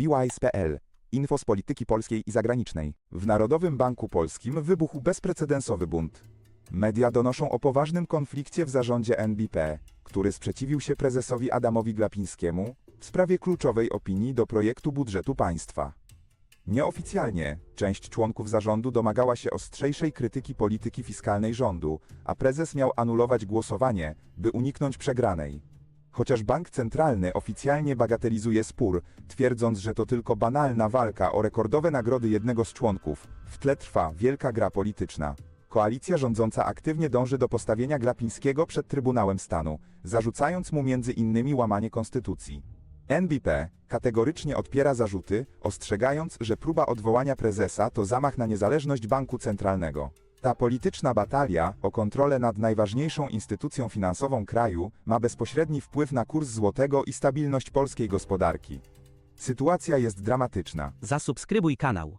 BWise.pl. Info z polityki polskiej i zagranicznej. W Narodowym Banku Polskim wybuchł bezprecedensowy bunt. Media donoszą o poważnym konflikcie w zarządzie NBP, który sprzeciwił się prezesowi Adamowi Glapińskiemu w sprawie kluczowej opinii do projektu budżetu państwa. Nieoficjalnie część członków zarządu domagała się ostrzejszej krytyki polityki fiskalnej rządu, a prezes miał anulować głosowanie, by uniknąć przegranej. Chociaż bank centralny oficjalnie bagatelizuje spór, twierdząc, że to tylko banalna walka o rekordowe nagrody jednego z członków, w tle trwa wielka gra polityczna. Koalicja rządząca aktywnie dąży do postawienia Glapińskiego przed Trybunałem Stanu, zarzucając mu między innymi łamanie konstytucji. NBP kategorycznie odpiera zarzuty, ostrzegając, że próba odwołania prezesa to zamach na niezależność banku centralnego. Ta polityczna batalia o kontrolę nad najważniejszą instytucją finansową kraju ma bezpośredni wpływ na kurs złotego i stabilność polskiej gospodarki. Sytuacja jest dramatyczna. Zasubskrybuj kanał.